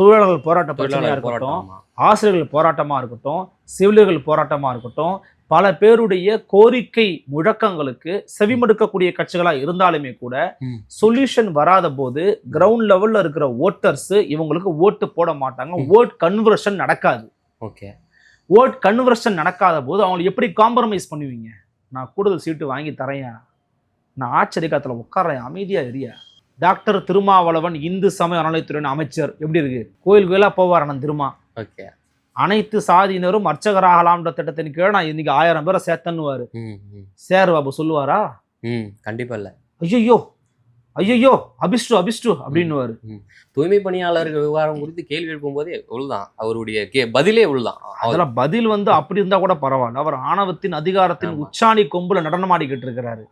தொழிலாளர்கள் போராட்ட பிரச்சனையா தொழிலாளர் இருக்கட்டும் ஆசிரியர்கள் போராட்டமா இருக்கட்டும் செவிலியர்கள் போராட்டமா இருக்கட்டும் பல பேருடைய கோரிக்கை முழக்கங்களுக்கு செவிமடுக்கக்கூடிய கட்சிகளா இருந்தாலுமே கூட. சொல்யூஷன் வராத போது கிரவுண்ட் லெவல்ல இருக்கிற ஓட்டர்ஸ் இவங்களுக்கு ஓட்டு போட மாட்டாங்க. ஓட் கன்வர்ஷன் நடக்காது. ஓகே. ஓட் கன்வர்ஷன் நடக்காத போது அவங்களை எப்படி காம்ப்ரமைஸ் பண்ணுவீங்க? நான் கூடுதல் சீட்டு வாங்கி தரேன். நான் ஆச்சரியக்காத்துல உட்கார்றேன். அமைதியா எரிய டாக்டர் திருமாவளவன் இந்து சமய அறநிலைத்துறையின் அமைச்சர். எப்படி இருக்கு? கோயில் கோயிலா போவார் அண்ணன் திருமா. ஓகே. அனைத்து சாதியினரும் அர்ச்சகராகலாம்ன்ற திட்டத்தின் கீழே நான் இன்னைக்கு ஆயிரம் பேரை சேர்த்தன்னுவாரு. சேர் பாபு சொல்லுவாரா? ம் கண்டிப்பா இல்ல. ஐயோ ஐயோ அபிஷ்டு அபிஷ்டு அப்படின்னுவாரு. தூய்மை பணியாளர்கள் விவகாரம் குறித்து கேள்வி எழுப்பும் போதே உள்தான் அவருடைய கே பதிலே அவர் அதெல்லாம் பதில் வந்து அப்படி இருந்தா கூட பரவாயில்ல. அவர் ஆணவத்தின் அதிகாரத்தின். உச்சாணி கொம்புல நடனமாடிக்கிட்டு இருக்கிறாரு.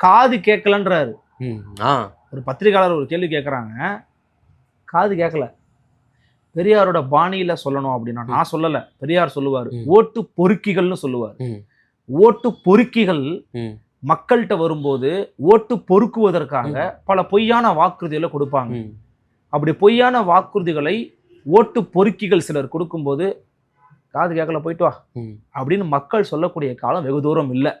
காது கேட்கலன்றாரு. ஆ. ஒரு பத்திரிகையாளர் ஒரு கேள்வி கேட்குறாங்க காது கேட்கல பெரியாரோட பாணியில சொல்லணும் அப்படின்னா நான் சொல்லல பெரியார் சொல்லுவார். ஓட்டு பொறுக்கிகள்னு சொல்லுவார். ஓட்டு பொறுக்கிகள் மக்கள்கிட்ட வரும்போது ஓட்டு பொறுக்குவதற்காக பல பொய்யான வாக்குறுதிகளை கொடுப்பாங்க. அப்படி பொய்யான வாக்குறுதிகளை ஓட்டு பொறுக்கிகள் சிலர் கொடுக்கும்போது காது கேட்கல போயிட்டு வா. அப்படின்னு மக்கள் சொல்லக்கூடிய காலம் வெகு தூரம் இல்லை.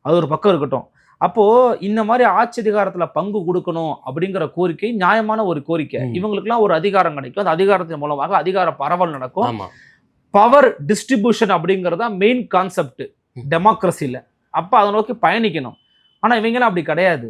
அது ஒரு பக்கம் இருக்கட்டும். அப்போ இந்த மாதிரி ஆட்சி அதிகாரத்துல பங்கு கொடுக்கணும் அப்படிங்கிற கோரிக்கை நியாயமான ஒரு கோரிக்கை. இவங்களுக்குலாம் ஒரு அதிகாரம் கிடைக்கும். அந்த அதிகாரத்தின் மூலமாக அதிகார பரவல் நடக்கும். பவர் டிஸ்ட்ரிபியூஷன் அப்படிங்கிறதா மெயின் கான்செப்ட். டெமோக்ரஸியில் அப்போ அதை நோக்கி பயணிக்கணும். ஆனா இவங்களாம் அப்படி கிடையாது.